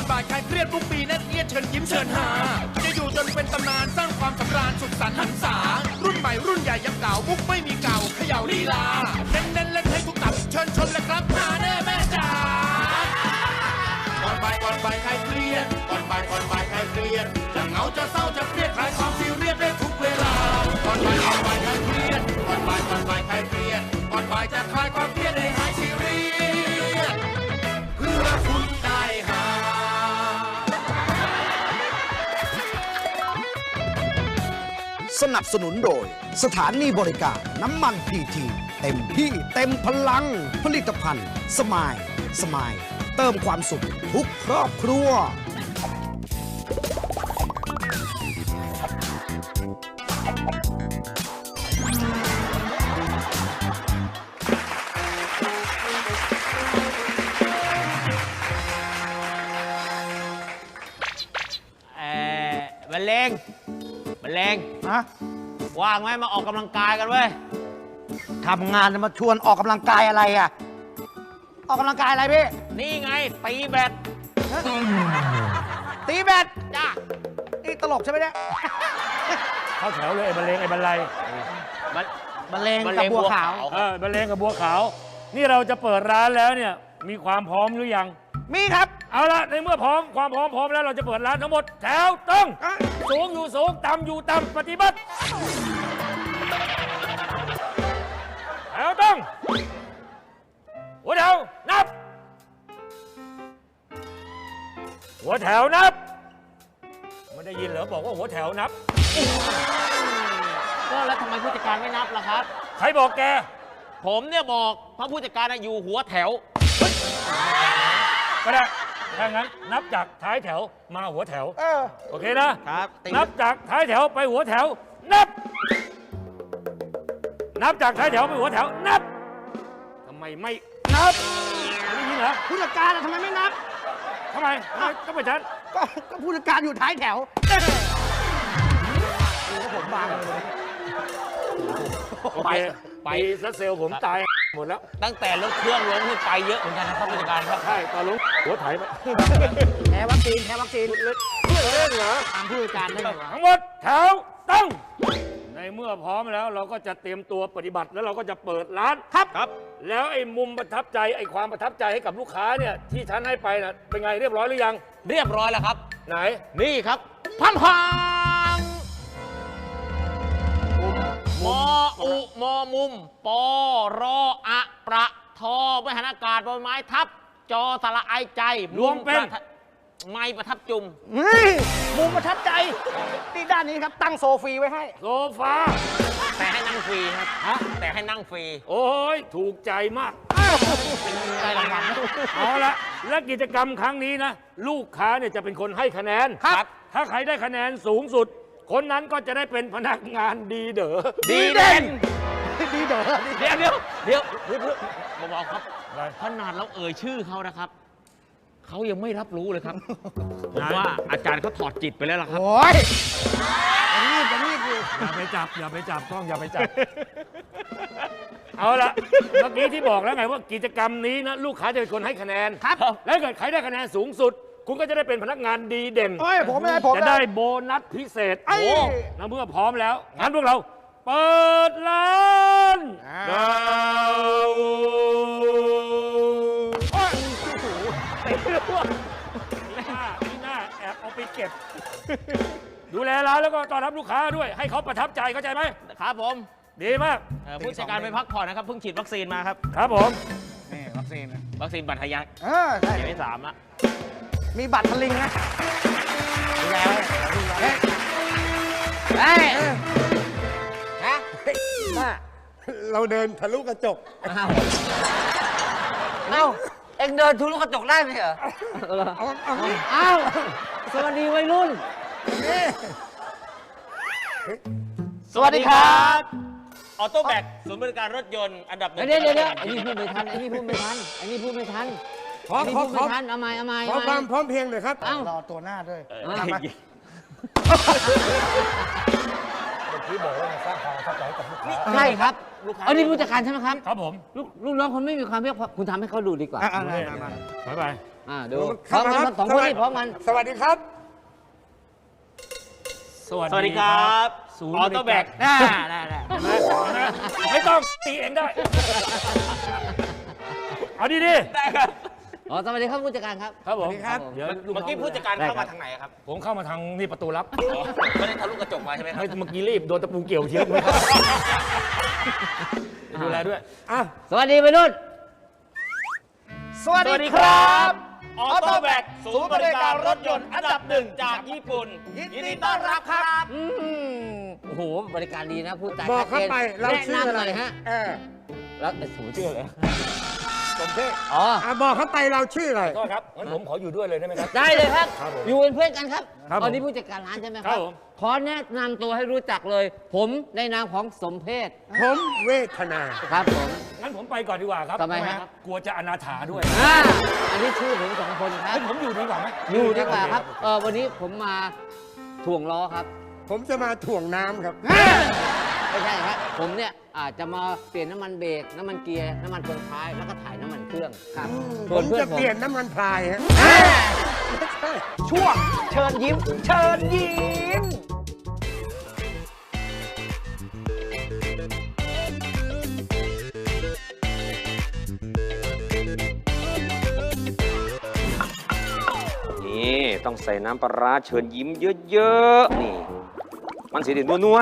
ก่อนบ่ายใครเครียดทุกปีนั่นเอียดเชิญยิ้มเชิญหา จะอยู่จนเป็นตำนานสร้างความสำราญสุขสันต์หันษา รุ่นใหม่รุ่นใหญ่ยังเก่ามุกไม่มีเก่าเขย่าลีลา เน้นเน้นเล่นให้ทุกตับเชิญชมเลยครับหาแน่แม่จ๋าก่อนบ่ายก่อนบ่ายใครเครียดก่อนบ่ายก่อนบ่ายใครเครียดจะเหงาจะเศร้าจะเครียดคลายความซี นับสนุนโดย สถานีบริการน้ำมันพีทีเต็มที่เต็มพลัง ผลิตภัณฑ์ สมาย สมาย เติมความสุขทุกครอบครัว เออบรรเลงบรรเลงฮะ ว่างไหมมาออกกำลังกายกันเว้ย ทำงานจะมาชวนออกกำลังกายอะไรอะ ออกกำลังกายอะไรพี่ นี่ไงตีแบดตีแบดจ้านี่ตลกใช่ไหมเนี่ยเข้าแถวเลยไอ้บรรเลงไอ้บรรลัยบัลบรรเลงกับบัวขาว เออบรรเลงกับบัวขาว นี่เราจะเปิดร้านแล้วเนี่ย มีความพร้อมหรือยัง มีครับ เอาละในเมื่อพร้อมความพร้อมพร้อมแล้วเราจะเปิดร้านทั้งหมด แถวต้อง อะ สูงอยู่สูง ต่ำอยู่ต่ำปฏิบัติ แถวต้อง หัวแถว นับ หัวแถวนับ ไม่ได้ยินเหรอบอกว่าหัวแถวนับ ก็แล้วทำไมผู้จัดการไม่นับล่ะครับ ใครบอกแก ผมเนี่ยบอกพระผู้จัดการน่ะอยู่หัวแถว ก็ได้ถ้างั้นนับจากท้ายแถวมาหัวแถว เออ โอเคนะ ครับนับจากท้ายแถวไปหัวแถว นับ นับจากท้ายแถวไปหัวแถว นับทำไมไม่นับไม่ได้ยินเหรอผู้จัดการอะทำไมไม่นับ ทำไมทำไมต้องไปนฉันก็ก็ผู้จัดการอยู่ท้ายแถวผมบางเลยโอเคไปซะเซลล์ผมตายหมดแล้ว ตั้งแต่รถเครื่องล้มนี่ไปเยอะเหมือนกันนะครับผู้จัดการครับ ใช่ตอนลุง หัวไถไปแพ้วัคซีนแพ้วัคซีนเล่นเหรอตามผู้จัดการได้ไหมวะทั้งหมดแถวตั้ง ในเมื่อพร้อมแล้วเราก็จะเตรียมตัวปฏิบัติแล้วเราก็จะเปิดร้านครับครับ แล้วไอ้มุมประทับใจไอ้ความประทับใจให้กับลูกค้าเนี่ยที่ฉันให้ไปน่ะเป็นไงเรียบร้อยหรือยัง เรียบร้อยแล้วครับ ไหนนี่ครับพัมพังมออุมอมุมปอรออะประทอมหันอากาศบนไม้ทับ จอสระไอใจรวมเป็นประทับไม่ประทับจุมเฮ้ยมุมประทับใจที่ด้านนี้ครับตั้งโซฟีไว้ให้ โซฟา แต่ให้นั่งฟรีครับแต่ให้นั่งฟรีโอ้ย ถูกใจมาก ได้รางวัลเอาละและกิจกรรมครั้งนี้นะ ลูกค้าเนี่ยจะเป็นคนให้คะแนน ครับ ถ้าใครได้คะแนนสูงสุด คนนั้นก็จะได้เป็นพนักงานดีเด๋อดีเด่น ดีเด้อเดี๋ยวเดี๋ยวเดี๋ยวเดี๋ยวเดี๋ยวเบาๆครับขนาดเราเอ่ยชื่อเขานะครับเขายังไม่รับรู้เลยครับ ผมว่าอาจารย์เขาถอดจิตไปแล้วล่ะครับ โอ้ยอย่างนี้อย่างนี้คืออย่าไปจับ อย่าไปจับกล้องอย่าไปจับ เอาละเมื่อกี้ที่บอกแล้วไงว่ากิจกรรมนี้นะลูกค้าจะเป็นคนให้คะแนนครับ แล้วถ้าเกิดใครได้คะแนนสูงสุด คุณก็จะได้เป็นพนักงานดีเด่นโอ้ยผมไม่ได้ผมจะได้โบนัสพิเศษโอ้แล้วเมื่อพร้อมแล้วงั้นพวกเรา เปิดร้านอ่าดาวโอ้ยตีร่วงนี่หน้านี่หน้าแอบเอาไปเก็บ ดูแลร้านแล้วก็ต้อนรับลูกค้าด้วย ให้เขาประทับใจเข้าใจไหม ครับผมดีมาก เอ่อผู้จัดการไปพักผ่อนนะครับ เพิ่งฉีดวัคซีนมาครับ ครับผม นี่วัคซีนวัคซีนบัตรทะยักเออใช่เข็มที่สามละมีบัตรพลิงนะดูแลไว้เฮ้ยเฮ้ย ฮะน่าเราเดินทะลุกระจก อ้าวเอ้าเอ็งเดินทุลุกระจกได้ไหมเหรอเอาเอานี่อ้าวสวัสดีวัยรุ่น นี่สวัสดีครับออโต้แบกศูนย์บริการรถยนต์อันดับหนึ่งเดี๋ยวเดี๋ยวเดี๋ยวไอ้นี่พูดไม่ทันไอ้นี่พูดไม่ทันไอ้นี่พูดไม่ทันขอไอ้นี่ขอพูดขอไม่ทันเอาใหม่เอาใหม่ขอเอาคใหม่วามพร้อมเพรียงหน่อยครับเอ้ารอตัวหน้าด้วยเออทำไหม ที่บอกว่าสร้างความประทับใจให้กับลูกค้าใช่ครับลูกค้าเอานี่ผู้จัดการใช่ไหมครับ ครับผมลูกลูกน้องคนไม่มีความเพียรคุณทำให้เขาดูดีกว่าอะอะดูมาเลยมามาไปไปอ่าดูพร้อมกันครับสองคนนี่พร้อมกันสวัสดีครับ สวัสสวัสดีครับศูนย์ออโต้แบกริารน่าน่าน่าเห็นไหมเห็นไหมไม่ต้องตีเองได้ เอาดีดิได้ครับ อ๋อสวัสดีครับผู้จัดการครับ ครับผมสวัสดีครับเดี๋ยวลูเมื่อกี้ผู้จัดการเข้ามาทางไหนครับผมเข้ามาทางนี่ประตูลับไม่ได้ทะลุกระจกมาใช่ไหมครับ ไม่เมื่อกี้รีบโดนตะปูเกี่ยวเทียบไม่เข้าดูแลด้วยสวัสดีวัยรุ่นสวัสสวัสดีดีคครัรับบออโต้แบกศูนย์บริการรถยนต์อันดับหนึ่งจากญี่ปุ่น ยินดีต้อนรับครับ อืมโอ้โหบริการดีนะพูดจาบอกเข้าไปชัดจนเราชื่ออะไรแนะนำหน่อยฮะเออแล้วไอ้สูชื่ออะไรสมเพศอ๋ออะบอกเข้าไปเราชื่ออะไร ก็ครับงั้นผมขออยู่ด้วยเลยได้ไหมครับ ได้เลยครับ ครับผมอยู่เป็นเพื่อนกันครับครับผมตอนนี้ผู้จัดการร้านใช่ไหมคครัรับบผม ขอแนะนำตัวให้รู้จักเลย ผมในนามของสมเพศผมเวทนา ครับผม งั้นผมไปก่อนดีกว่าครับทำไมครับ กลัวจะอนาถาด้วยอ่าอันนี้ชื่อผมสองคนครับให้ผมอยู่ดีกว่าไหมอยู่ดีกว่าครับ เออวันนี้ผมมาถ่วงล้อครับ ผมจะมาถ่วงน้ำครับ ไม่ใช่ครับผมเนี่ยอาจจะมาเปลี่ยนน้ำมันเบรกน้ำมันเกียร์น้ำมันเฟืองท้ายแล้วก็ถ่ายน้ำมันเครื่องครับผส่วนมเพื่อจะนผเปมลี่ยนน้ำมันพลายฮะช่วงเชิญยิ้ม เชิญยิ้ม นี่ ต้องใส่น้ำปลาร้าเชิญยิ้มเยอะ ๆ นี่ มันสีเด่นนัว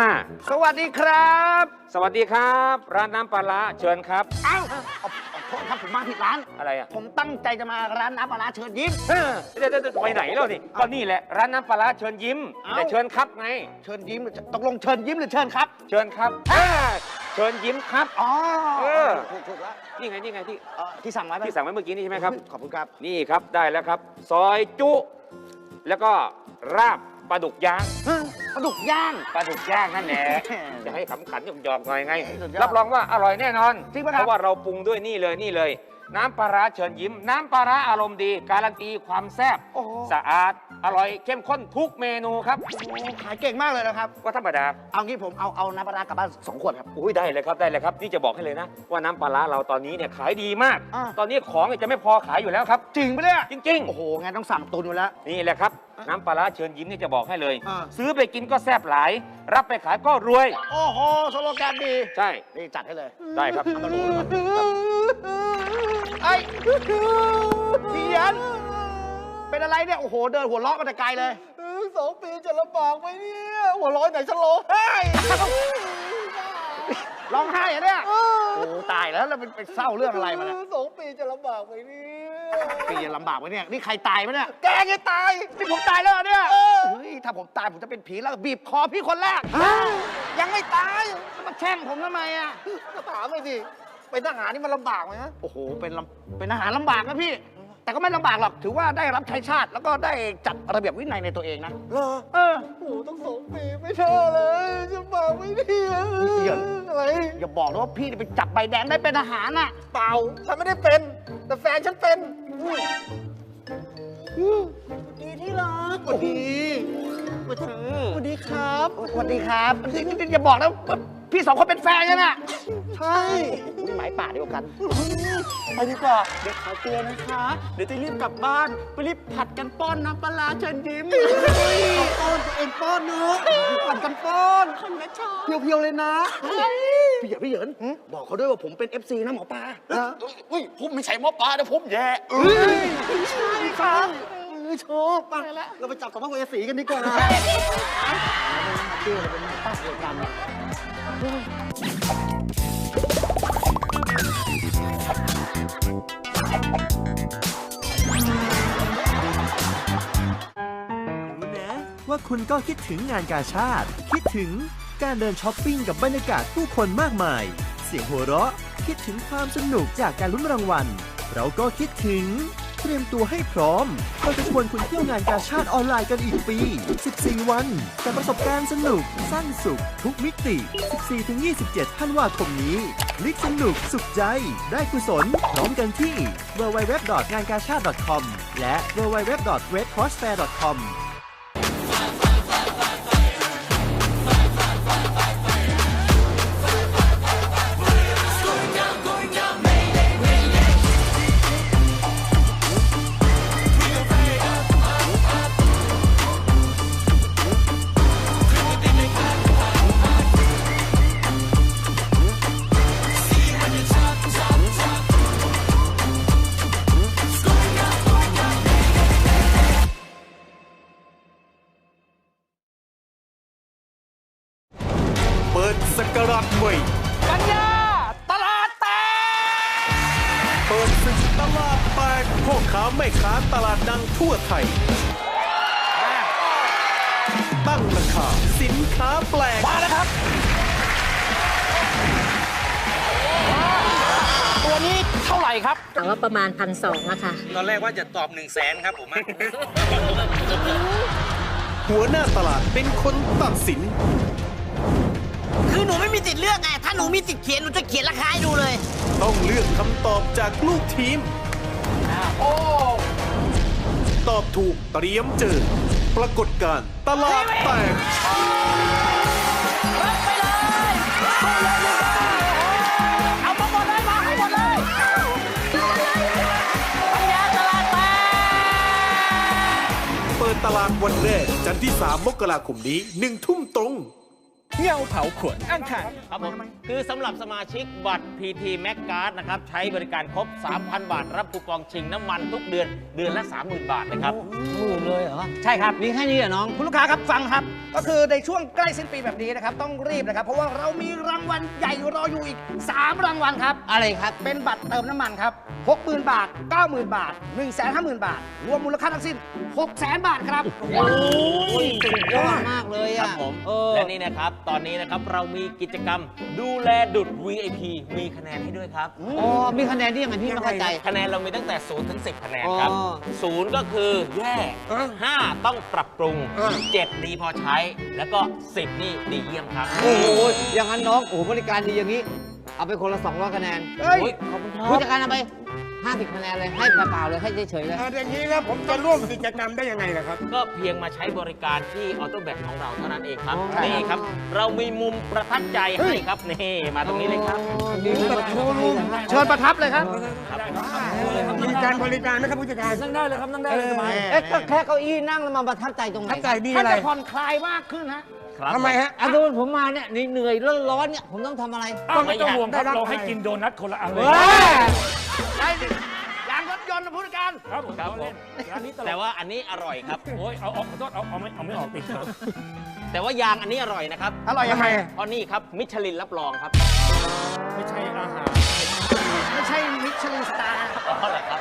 สวัสดีครับๆสวัสดีครับ ร้านน้ำปลาร้าเชิญครับ เอ้าเอาเอาโทษครับผมมาผิดร้าน อะไรอะ ผมตั้งใจจะมาร้านน้ำปลาร้าเชิญยิ้มเฮ้ยเดี๋ยวเดี๋ยวเดี๋ยวไปไหนแล้วนี่ก็นี่แหละร้านน้ำปลาร้าเชิญยิ้มเอ้าแต่เชิญครับไง เชิญยิ้มตกลงเชิญยิ้มหรือเชิญครับ เชิญครับอ่าเชิญยิ้มครับ อ๋อเออถูกถูกแล้วนี่ไงนี่ไงที่เอ่อที่สั่งไว้ไหมที่สั่งไว้เมื่อกี้นี่ใช่ไหมครับ ขอบคุณครับ นี่ครับได้แล้วครับ ซอยจุ แล้วก็ราบ ปลาดุกย่างปลาดุกย่างปลาดุกย่างนั่นแหละแหมจะให้ขำขันหยอกๆหน่อยไงสุดยอดรับรองว่าอร่อยแน่นอนจริงปะครับเพราะว่าเราปรุงด้วยนี่เลยนี่เลย น้ำปลาร้าเชิญยิ้ม น้ำปลาร้าอารมณ์ดี การันตีความแซ่บโอ้โห สะอาดอร่อยเข้มข้นทุกเมนูครับโอ้ขายเก่งมากเลยนะครับ ก็ธรรมดา เอางี้ผมเอาเอาน้ำปลาร้ากลับบ้านสองขวดครับ อุ้ยได้เลยครับได้เลยครับนี่จะบอกให้เลยนะ ว่าน้ำปลาร้าเราตอนนี้เนี่ยขายดีมาก อ่า ตอนนี้ของเนี่ยจะไม่พอขายอยู่แล้วครับ จริงปะเนี่ยจริงโอ้โหงั้นต้องสั่งตุนไว้แล้วๆนี่แหละครับ น้ำปลาร้าเชิญยิ้มนี่จะบอกให้เลย อ่า ซื้อไปกินก็แซ่บหลาย รับไปขายก็รวย โอ้โหสโลแกนดี ใช่ นี่จัดให้เลยได้ครับเอามาดูก่อนไอ้เพียน เป็นอะไรเนี่ย โอ้โห เดินหัวเราะมาแต่ไกลเลยสองปีจะลำบากไหมเนี่ย หัวร้อยไหนจะร้องไห้ร้องไห้เหรอะเนี่ย โอ้โห ตายแล้วแล้วเป็นไปเศร้าเรื่องอะไรมาเนี่ย สองปีจะลำบากไหมเนี่ย ปีจะลำบากไหมเนี่ย นี่ใครตายไหมเนี่ย แกไงตาย นี่ผมตายแล้วเหรอเนี่ยเฮ้ยถ้าผมตายผมจะเป็นผีแล้วบีบคอพี่คนแรกยังไม่ตายมาแช่งผมทำไมอะ ก็ถามเลยสิ เป็นทหารนี่มันลำบากไหมฮะ โอ้โห เป็นลำเป็นอาหารลำบากนะพี่ แต่ก็ไม่ลำบากหรอกถือว่าได้รับใช้ชาติ แล้วก็ได้จัดระเบียบวินัยในตัวเองนะเหรอเออ โอ้โหต้องสองปีไม่เท่าเลยจะบากไม่ดีอะเดี๋ยว อะไรอย่าบอกนะว่าพี่ไปจับใบแดงได้เป็นอาหารน่ะเปล่าฉันไม่ได้เป็น แต่แฟนฉันเป็นดีที่รักสวัสดีสวัสดีครับสวัสดีครับอย่าบอกนะว่า พี่สองคนเป็นแฟนกันน่ะใช่นี่หมายป่าเดียวกัน ไปดีกว่า เดี๋ยวขอตัวนะคะ เดี๋ยวจะรีบกลับบ้าน ไปรีบผัดกันป้อนน้ำปลาร้าเชิญยิ้มป้อนตัวเองป้อนเนื้อะผัดกันป้อนคนละชอบเพียวๆเลยนะ พี่เหยินพี่เหยินบอกเขาด้วยว่าผมเป็น FC นะหมอปลาเฮ้ยผมไม่ใช่หมอปลานะผมแย่เอ้ยไม่ใช่ครับเออชอบไปเราไปจับกับพระเวสีกันดีกว่ารู้น รู้นะ ว่าคุณก็คิดถึงงานกาชาติ คิดถึงการเดินช้อปปิ้งกับบรรยากาศผู้คนมากมาย เสียงหัวเราะ คิดถึงความสนุกจากการลุ้นรางวัล เราก็คิดถึง เตรียมตัวให้พร้อม เราจะชวนคุณเที่ยวงานกาชาติออนไลน์กันอีกปี 14 วันกับประสบการณ์สนุก สั้นสุข ทุกมิติ 14-27 ธันวาคมนี้ลิกสนุกสุขใจ ได้กุศลพร้อมกันที่ www.ngankashad.com และ www.redcrossfair.com ญญาตลาดแตก เปิดศึกตลาดแตกพ่อค้าแม่ค้าตลาดดังทั่วไทย ตั้งราคาสินค้าแปลก มาแล้วครับ ตัวนี้เท่าไหร่ครับ แต่ว่าประมาณพันสองอะค่ะ ตอนแรกว่าจะตอบ1นึ่งแสนครับผมหัวหน้าตลาดเป็นคนตัดสิน คือหนูไม่มีสิทธิ์เลือกไง ถ้าหนูมีสิทธิ์เขียน หนูจะเขียนราคาให้ดูเลย ต้องเลือกคำตอบจากลูกทีมตอบถูกเตรียมเจอ ปรากฏการณ์ตลาดแตก เอามาหมดเลยมาให้หมดเลยกัญญาตลาดแตกเปิดตลาดวันแรก จันทร์ที่ 3 มกราคมนี้หนึ่งทุ่มตรง เงาเผาขนอังคารครับผมคือสำหรับสมาชิกบัตร PT Mac Card นะครับใช้บริการครบ 3,000 บาท รับคูปองชิงน้ำมันทุกเดือนเดือนละ 30,000 บาทนะครับหมื่นเลยเหรอ ใช่ครับ มีแค่นี้เหรอน้อง คุณลูกค้าครับฟังครับ ก็คือในช่วงใกล้สิ้นปีแบบนี้นะครับ ต้องรีบนะครับ เพราะว่าเรามีรางวัลใหญ่รออยู่อีก 3 รางวัลครับ อะไรครับ เป็นบัตรเติมน้ำมันครับ 60,000 บาท 90,000 บาท 150,000 บาท รวมมูลค่าทั้งสิ้น 600,000 บาทครับ โอ้ยสุดยอดมากเลยครัอะบผมเออและนี่นะครับตอนนี้นะครับเรามีกิจกรรมดูแลดุด VIP มีคะแนนให้ด้วยครับอ๋อมีคะแนนที่ยังไงพี่ไม่เข้าใจ คะแนนเรามีตั้งแต่0ถึง10 คะแนนครับอ๋อ ศูนย์ก็คือแย่5ต้องปรับปรุง7ดีพอใช้ แล้วก็ 10 นี่ดีเยี่ยมครับ โอ้โหอย่างนั้นน้องโอ้โหบริการดีอย่างนี้ เอาไปคนละ200คะแนนเฮ้ย โอ้ขอบคุณครับผู้จัดการเอาไป 50คะแนนเลย ให้เปล่าๆเลยให้เฉยๆเลยอย่างนี้แล้วผมจะร่วมกิจกรรมได้ยังไงล่ะครับ ก็เพียงมาใช้บริการที่ออโต้แบของเราเท่านั้นเองครับอ๋อนี่ครับ เรามีมุมประทับใจให้ครับ นี่ มาตรงนี้เลยครับดีแบบโชว์รูมเชิญประทับเลยครับ มีการบริการไหมครับผู้จัดการนั่งได้เลยครับนั่งได้เลยสบายเอ๊ะก็แค่เก้าอี้นั่งแล้วมาประทับใจตรงไหนทับใจดีท่าอะนไรจะผ่อนคลายมากขึ้นฮะ ครับทำไมฮะอะดูผมมาเนี่ยเหนื่อยๆร้อนๆเนี่ยผมต้องทำอะไรอ้าวไม่ต้องห่วงครับเราให้กินโดนัทคนละอันเลยได้ดิยางรถยนต์นะผู้จัดการครับผมครับผมเล่นร้านนี้ตลแต่กว่าอันนี้อร่อยครับ โอ้ยเอาเอาขอโทษเอาเอาไม่เอาไม่ออกติดครับแต่ว่ายางอันนี้อร่อยนะครับอร่อยยังไง เพราะนี่ครับมิชลินรับรองครับไม่ใช่อาหาร ไม่ใช่มิชลินสตาร์อ๋อเหรอครับ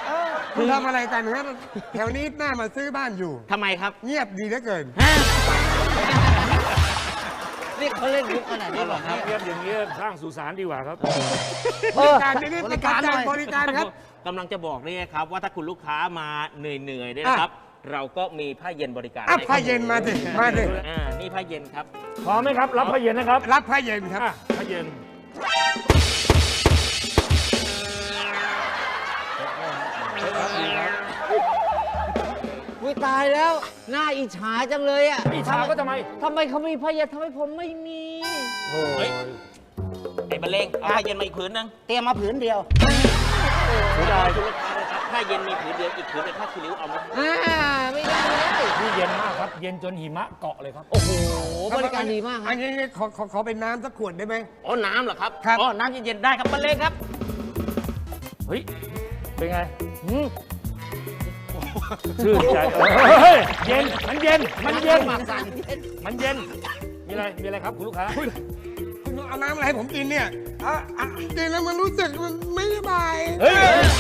คุณทำอะไรกันครับแถวนี้หน้ามาซื้อบ้านอยู่ ทำไมครับ เงียบดีเหลือเกิน นี่เขาเล่นมุกขนาดนี้เหรอครับเรียบอย่างนี้สร้างสุสานดีกว่าครับ เออ การนี้ประทับใจบริการครับ กำลังจะบอกนี่ครับ ว่าถ้าคุณลูกค้ามาเหนื่อยๆเนี่ยนะครับ เราก็มีผ้าเย็นบริการอะให้ผ้าเย็นมาสิมาสิอ่านี่ผ้าเย็นครับ พร้อมไหมครับ รับผ้าเย็นนะครับรับผ้าเย็นครับ อะผ้าเย็น วิตายแล้ว หน้าอิจฉาจังเลยอะอิจฉาก็ทำไม ทำไมเขามีพยาทำไมผมไม่มี เฮ้ย ไอ้บรรเลงเอาผ้าเย็นมาอีกผืนนึงเตรียมมาผืนเดียวเสียดายคุณลูกค้าเลยครับผ้าเย็นมีผืนเดียวอีกผืนเป็นผ้าคีริ้วเอามาอ่าไม่ได้เลยนี่เย็นมากครับ เย็นจนหิมะเกาะเลยครับ โอ้โหบริการดีมากคอัรันบนี้ขอขอขอเป็นน้ำสักขวดได้ไหม อ๋อน้ำเหรอครับครับ อ๋อน้ำเย็นๆได้ครับบรรเลงครับ เฮ้ย เป็นไง อืม ชื่นใจเฮ้ยเย็น มันเย็น มันเย็น มันเย็น มีอะไร มีอะไรครับคุณลูกค้า คุณเอาน้ำอะไรให้ผมกินเนี่ยอะอะกินแล้วมันรู้สึกมันไม่สบาย เฮ้ย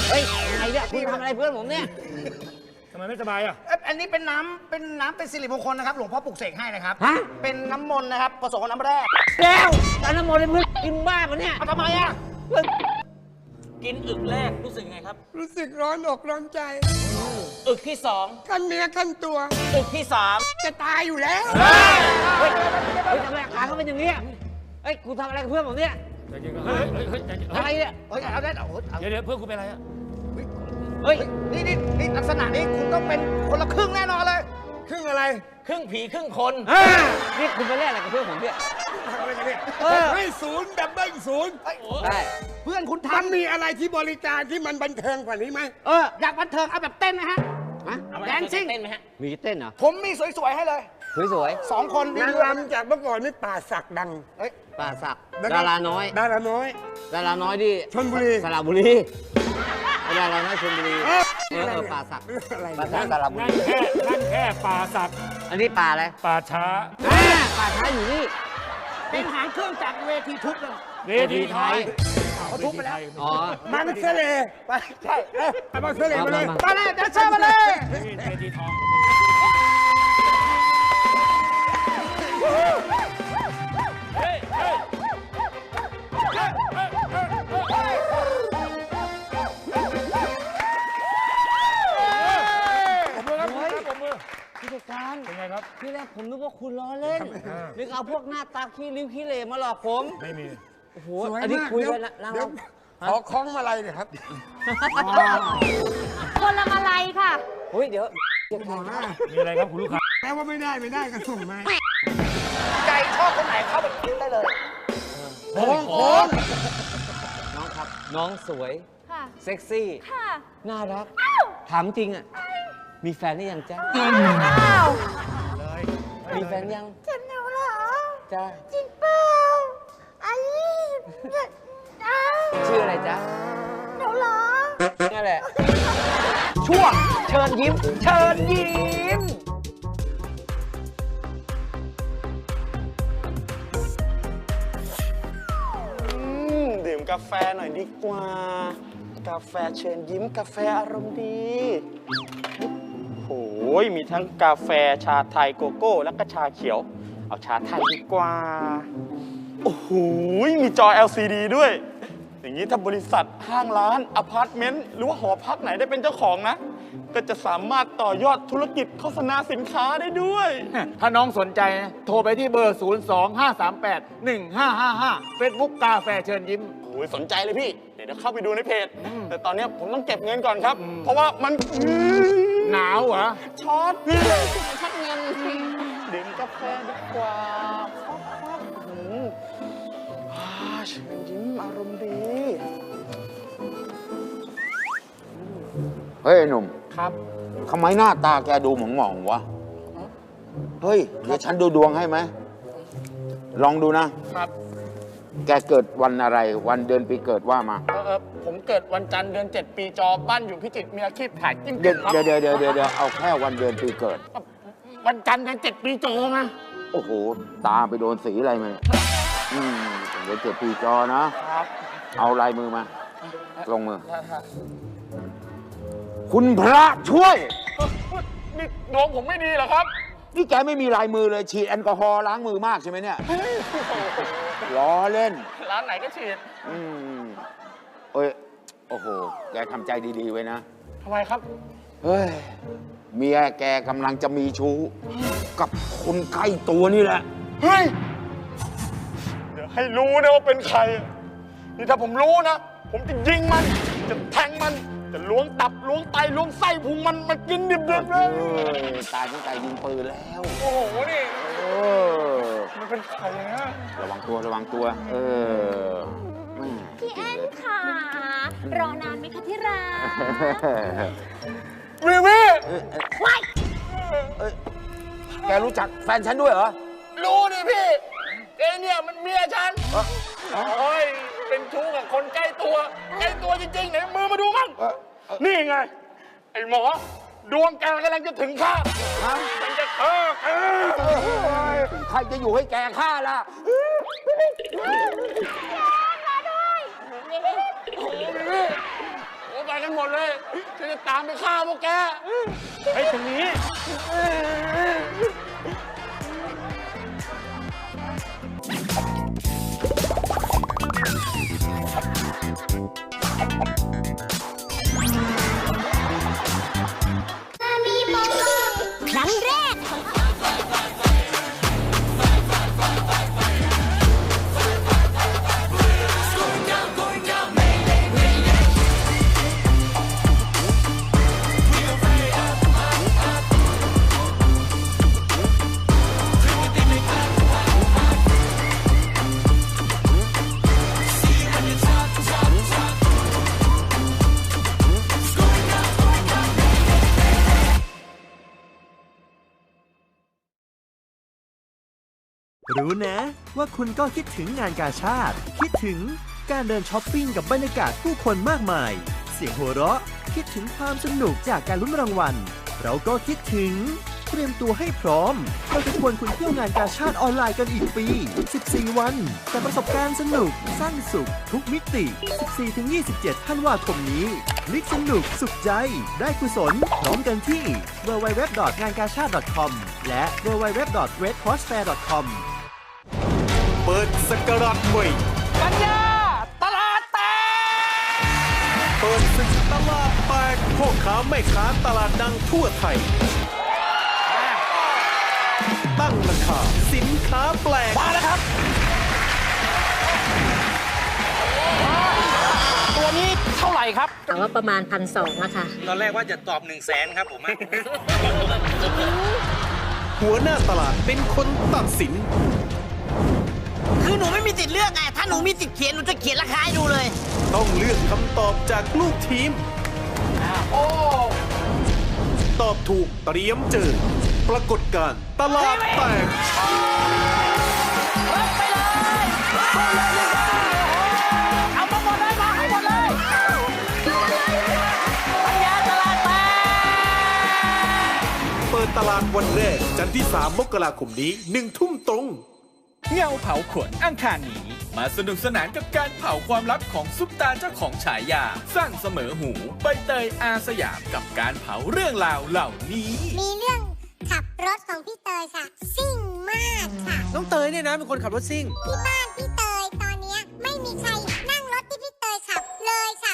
เฮ้ยยังไงเนี่ยคุณทำอะไรเพื่อนผมเนี่ยทำไมไม่สบายอะเอ้ยอันนี้เป็นน้ำเป็นน้ำเป็นสิริมงคลนะครับ หลวงพ่อปลุกเสกให้นะครับฮะเป็นน้ำมนต์นะครับผสมกับน้ำแร่แล้วแต่น้ำมนต์ให้เพื่อนกินบ้าปะเนี่ยเอาทำไมอะเพื่อน กินอึกแรกรู้สึกยังไงครับ รู้สึกร้อนอกร้อนใจอึกที่สองขั้นเนื้อขั้นตัว อึกที่สามจะตายอยู่แล้วเฮ้ยเฮ้ยทำไมอาการเขาเป็นอย่างนี้ยเฮ้ยกูทำอะไรกับเพื่อนผมเนี่ยใจเย็นก่อนเฮ้ยเฮ้ยเฮ้ยใจเย็นอะไรเนี่ยเฮ้ยเอาได้เอาเอาเดี๋ยวเดี๋ยวเพื่อนคุณเป็นอะไรอะเฮ้ยนี่นี่นี่ลักษณะนี้คุณต้องเป็นคนละครึ่งแน่นอนเลย ครึ่งอะไร ครึ่งผีครึ่งคนอ่านี่คุณไปเล่นอะไรกับเพื่อนผมเนี่ย อะไรกันเนี่ยเออ ให้ศูนย์ดับเบิลศูนย์ได้เพื่อนคุณมันทำมีอะไรที่บริการที่มันบันเทิงกว่านี้ไหมเอออยากบันเทิงเอาแบบเต้นนะฮะฮะเอาไหมแดนซิ่งเต้นไหมฮะมีเต้นเหรอผมมีสวยๆให้เลยสวยสองคนนี่นางด้วยรำจากเมื่อก่อนนี่ป่าศักดังเฮ้ยๆป่าสักแล้วก็ดาราน้อย ดาราน้อย ดาราน้อยที่ชลบุรี สระบุรีดาราน้อยชลบุรีเออเออเออป่าสักอะไรป่าเนี่ยสักสระบุนั่รีนแค่นั่นแค่ป่าสักอันนี้ป่าอะไรป่าช้า อ่าป่าช้าอยู่นี่ เป็นหางเครื่องจากรเวทีทุบเลยเวทีไทยเขาทุบไปแล้วอ๋อมันเสลไปใช่เอ้ยเอามาเสลมาเลยมามาเลยแดนเซอร์มาเลยนี่เวทีทอง ที่แรกผมนึกว่าคุณล้อเล่นอ่านึกเอาพวกหน้าตาขี้ริ้วขี้เหร่มาหลอกผมไม่มีโอ้โหอันนี้คุยกันนะนั่งเดี๋ยวเราขอคล้องมาลัยหน่อยครับ คนละอะไรค่ะ เฮ้ยเดี๋ยวมีอะไรครับคุณลูกค้าแปลว่าไม่ได้ไม่ได้ก็ส่งมาใจชอบคนไหนเข้าไปคิ้วได้เลยโอ้โหน้องครับ น้องสวย ค่ะ เซ็กซี่ ค่ะ น่ารักถามจริงอะ มีแฟนหรือยังจ๊ะ อ้าว มีแฟนยังฉันหนูเหรอจ้าจริงเปล่าไอ้อ้าวชื่ออะไรจ๊ะหนูเหรอนั่นแหละ ช่วงเชิญยิ้ม เชิญยิ้ม ดื่มกาแฟหน่อยดีกว่า กาแฟเชิญยิ้มกาแฟอารมณ์ดีโอ้ยมีทั้งกาแฟชาไทยโกโก้ แล้วก็ชาเขียว เอาชาไทยดีกว่า โอ้โหมีจอ LCD ด้วย อย่างนี้ถ้าบริษัทห้างร้านอพาร์ตเมนต์หรือว่าหอพักไหนได้เป็นเจ้าของนะ ก็จะสามารถต่อยอดธุรกิจโฆษณาสินค้าได้ด้วย ถ้าน้องสนใจนะโทรไปที่เบอร์ 0 2 5 3 8 1 5 5 5 Facebook กาแฟเชิญยิ้มโอ้ยสนใจเลยพี่ เดี๋ยวเดี๋ยวเข้าไปดูในเพจ แต่ตอนเนี้ยผมต้องเก็บเงินก่อนครับ เพราะว่ามันหนาวเหรอ ช็อตพี่ช็อตเงินดื่มกาแฟดีกว่าฟอกฟอกอืมอ่าเชิญยิ้มอารมณ์ดี เฮ้ยไอ้หนุ่มครับ ทำไมหน้าตาแกดูหมองหมองๆวะ เฮ้ย เดี๋ยวฉันดูดวงให้ไหม ลองดูนะ ครับ แกเกิดวันอะไร วันเดือนปีเกิดว่ามา เออเออผมเกิดวันจันทร์เดือน 7 ปีจอบ้านอยู่พิจิตรมีอาชีพขายจิ้มเดี๋ยวครับเดี๋ยวเดี๋ยวเดี๋ยวเดี๋ยวเดี๋ยวเอาแค่วันเดือนปีเกิด วันจันทร์เดือน 7 ปีจอนะโอ้โห ตาไปโดนสีอะไรมาเนี่ยอืมเดี๋ยวเจ็ดปีจอนะ ครับเอาลายมือมา ลงมือ คุณพระช่วย นี่ดวงผมไม่ดีเหรอครับ นี่แกไม่มีลายมือเลยฉีดแอลกอฮอล์ล้างมือมากใช่ไหมเนี่ยล้อเล่น ร้านไหนก็ฉีดอืมเอ้ย โอ้โห แกทำใจดีๆไว้นะ ทำไมครับ เฮ้ย เมียแกกำลังจะมีชู้ กับคนใกล้ตัวนี่แหละ เฮ้ย เดี๋ยวให้รู้นะว่าเป็นใคร นี่ถ้าผมรู้นะ ผมจะยิงมัน จะแทงมัน จะล้วงตับล้วงไตล้วงไส้พุงมันมันกินดิบๆเลเอยอตายตั้งแต่ยิงปืนแล้ว โอ้โห นี่ เออ มันเป็นใครนะระวังตัวระวังตัว เออแม่พี่แอนค่ะ รอนานไหมคะที่รักวิวี่ว้ายแกรู้จักแฟนฉันด้วยเหรอ รู้ดิพี่เอ้เนี่ยมันเมียฉันโอ้ย เป็นชู้กับคนใกล้ตัว ใกล้ตัวจริงๆไหนมือมาดูมั่งเออเออนี่ไง ไอ้หมอ ดวงแกกำลังจะถึงคาดมันจะฆ่าแกใครจะอยู่ให้แกฆ่าล่ะโอ้โหไปกันหมดเลยฉันจะตามไปฆ่าพวกแกเฮ้ยตรงนี้ ว่าคุณก็คิดถึงงานกาชาติ คิดถึงการเดินช้อปปิ้งกับบรรยากาศผู้คนมากมาย เสียงหัวเราะ คิดถึงความสนุกจากการลุ้นรางวัล เราก็คิดถึง เตรียมตัวให้พร้อมเราจะชวนคุณเที่ยวงานกาชาติออนไลน์กันอีกปี 14 วันกับประสบการณ์สนุกสร้างสุข ทุกมิติ 14-27ธันว่าคมนี้คลิกสนุกสุขใจ ได้กุศลพร้อมกันที่ www.ngankashat.com และ www.redcrossfair.com เปิดสกราชใหม่กันยาตลาดแตก เปิดศึกตลาดแตกพ่อค้าแม่ค้าตลาดดังทั่วไทย ตั้งราคาสินค้าแปลก มาแล้วครับ ตัวนี้เท่าไหร่ครับแต่ว่าประมาณพันสองอะค่ะ ตอนแรกว่าจะตอบ1นึ่งแสนครับผมหัวหน้าตลาดเป็นคนตัดสิน คือหนูไม่มีสิทธิ์เลือกไง ถ้าหนูมีสิทธิ์เขียน หนูจะเขียนราคาให้ดูเลย ต้องเลือกคำตอบจากลูกทีมตอบถูกเตรียมเจอ ปรากฏการณ์ตลาดแตกเอามาหมดเลยมาให้หมดเลยกันยาตลาดแตกเปิดตลาดวันแรก จันทร์ที่ 3 มกราคมนี้หนึ่งทุ่มตรง เงาเผาขนอังคารนี้ มาสนุกสนานกับการเผาความลับของซุปตาเจ้าของฉายา สร้างเสมอหูใบเตยอาสยามกับการเผาเรื่องราวเหล่านี้ มีเรื่องขับรถของพี่เตยค่ะ ซิ่งมากค่ะ น้องเตยเนี่ยนะเป็นคนขับรถซิ่ง ที่บ้านพี่เตยตอนเนี้ยไม่มีใครนั่งรถที่พี่เตยขับเลยค่ะ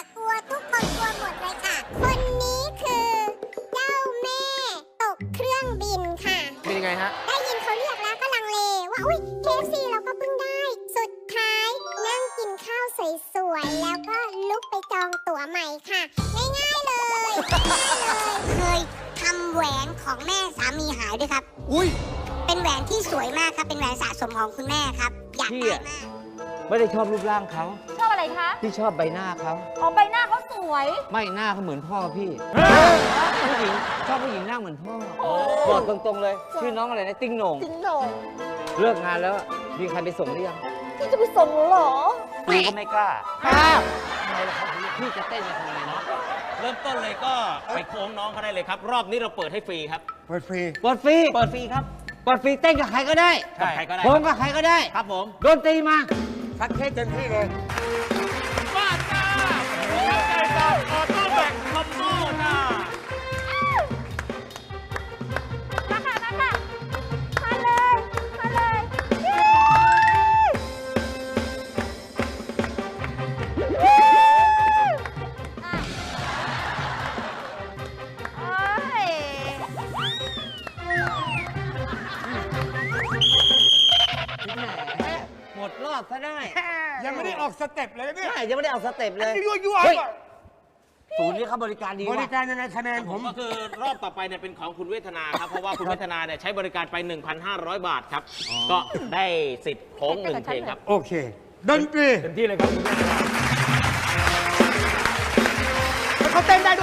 ไม่ได้ชอบรูปร่างเขาชอบอะไรคะพี่ชอบใบหน้าเขาอ๋อใบหน้าเขาสวย ไม่หน้าเขาเหมือนพ่อพี่ผู้หญิงชอบผู้หญิงหน้าเหมือนพ่อบอกตรงๆเลย ชื่อน้องอะไรนะติ้งโหน่งจริงเหรอเลิกงานแล้วมีใครไปส่งหรือยังพี่จะไปส่งหนูเหรอกูก็ไม่กล้าครับทำไมล่ะครับพี่จะเต้นจะทำไมเนาะเริ่มต้นเลยก็ไปโค้งน้องเขาได้เลยครับ รอบนี้เราเปิดให้ฟรีครับ เปิดฟรี เปิดฟรี เปิดฟรีครับ เปิดฟรีเต้นกับใครก็ได้ กับใครก็ได้ผมกับใครก็ได้ ครับผม ดนตรีมา ทักเทศเต็มที่เลย ต็ปเลยเนี่ย ใช่ยังไม่ได้เอาสเต็ปเลยยั่วยั่วเฮ้ย ศูนย์นี้เขาบริการดีบว่ะริการยังไงคะแนนผมก็คือรอบต่อไปเนี่ยเป็นของคุณเวทนาครับ เพราะว่าคุณเวทนาเนี่ยใช้บริการไป 1,500 บาทครับ ก็ได้สิทธิ์โค้งหนึ่งเพลงครับ โอเคดนตรีเต็มที่เลยครับคุณแม่แล้วเขาเต้นได้ด้วย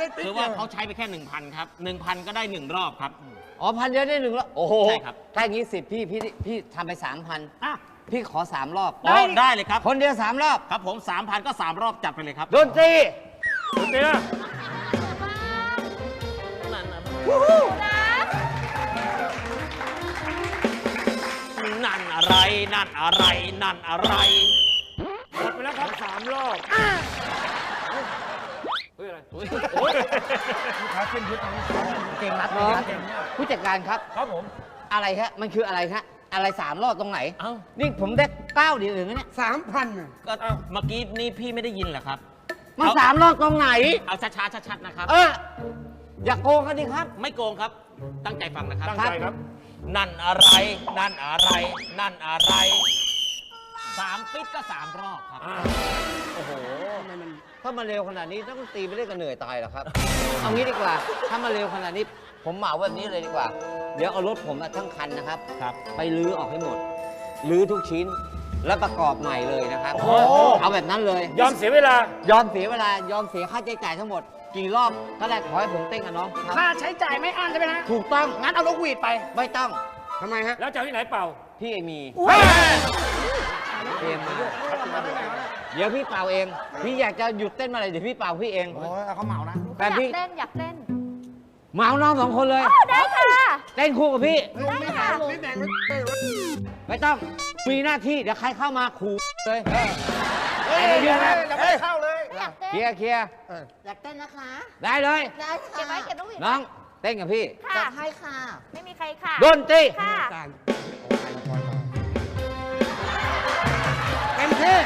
ได้แป๊บเดียวได้ติ๊กคือเดีว่ายวเขาใช้ไปแค่ 1,000 ครับ 1,000 ก็ได้ 1 รอบครับ อ๋อพันเดียวได้หนึ่งแล้วโอ้โหใช่ครับ ถ้าอย่างนี้สิบพี่พี่พี่ทำไปสามพันพี่ขอสามรอบอ๋อได้เลยครับ คนเดียวสามรอบครับผม 3,000 ก็ 3 รอบจัดไปเลยครับ ดนตรีดนตรีนะนั่นอะไร นั่นอะไร นั่นอะไร หมดไปแล้วครับสามรอบ เฮ้ยอะไรโอ้ยเก่งรัดน้องผู้จัดการครับ ครับผม อะไรฮะ มันคืออะไรฮะ อะไรสามรอบตรงไหน เอ้า นี่ผมได้เก้าเดียวเองนะเนี่ยสามพันก็เมื่อกี้นี่พี่ไม่ได้ยินเหรอครับ มันสามรอบตรงไหน เอาช้าๆชัดๆนะครับ เออ อย่าโกงกันดิครับ ไม่โกงครับ ตั้งใจฟังนะครับ ตั้งใจครับ นั่นอะไร นั่นอะไร นั่นอะไรสามปิดก็สามรอบครับอ่าโอ้โห ถ้ามาเร็วขนาดนี้ต้องตีไปเรื่อยกันเหนื่อยตายเหรอครับ เอางี้ดีกว่า ถ้ามาเร็วขนาดนี้ ผมเหมาแบบนี้เลยดีกว่า เดี๋ยวเอารถผมอะทั้งคันนะครับ ครับ ไปลื้อออกให้หมด ลื้อทุกชิ้น แล้วประกอบใหม่เลยนะครับ โอ้โห เอาแบบนั้นเลย ยอมเสียเวลา ยอมเสียเวลา ยอมเสียค่าใช้จ่ายทั้งหมด กี่รอบก็ได้ขอให้ผมเต้นกับน้องครับค่าใช้จ่ายไม่อั้นใช่ไหมฮะ ถูกต้อง งั้นเอานกหวีดไป ไม่ต้อง ทำไมฮะ แล้วจะเอาที่ไหนเป่า พี่เอมี เฮ้ย เองมาเดี๋ยวพี่เป่าเอง พี่อยากจะหยุดเต้นเมาอะไรเดี๋ยวพี่เป่าพี่เองโอ้ยเอาเขาเหมานะแต่อยากพี่เต้นอยากเต้นเมาน้องสองคนเลยอ้าวได้ค่ะ เต้นคู่กับพี่ ได้ค่ะนี่แดงไม่ได้วะไม่ต้องมีหน้าที่เดี๋ยวใครเข้ามาขู่เลยเฮ้ยไอ้เดี๋ยวนะยังไม่เข้าเลยอยากเต้นเคลียร์เคลียร์อยากเต้นนะคะ ได้เลยได้เก็บไว้ค่ะเก็บลูกหวีดน้องเต้นกับพี่ค่ะจัดให้ค่ะ ไม่มีใครค่ะดนตรีค่ะ เต็มที่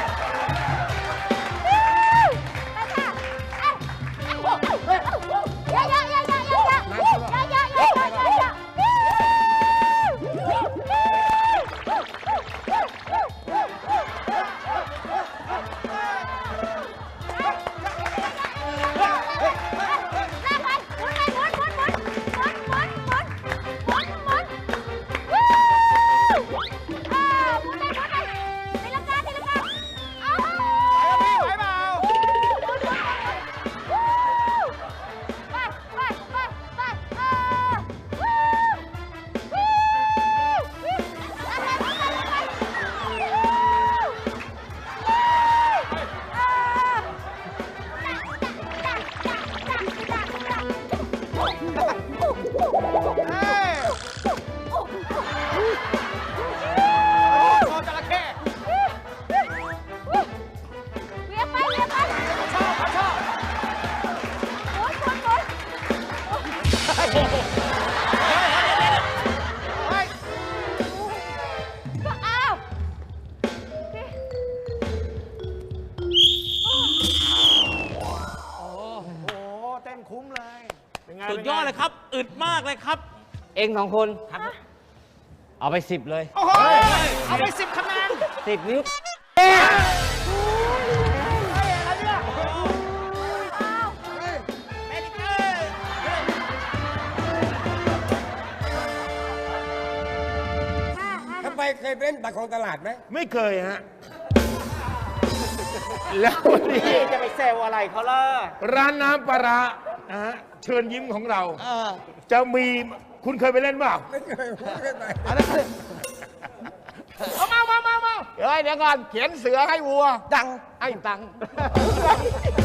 สุดยอดเลยครับ อึดมากเลยครับ เองสองคนเอาไปสิบเลยโอ้โหเอาไปสิบคะแนนสิบนิ้วทำไมเคยเล่นบัตรของตลาดไหมไม่เคยฮะ แล้ววันนี้ จะไปแซวอะไรเขาล่ะร้านน้ำปลาร้า นะฮะเชิญยิ้มของเราจะมีคุณเคยไปเล่นเปล่าไม่เคยไม่เคยไปเอามามามามาเฮ้ยเดี๋ยวก่อนเขียนเสือให้วัว ดังไอ้ตังเ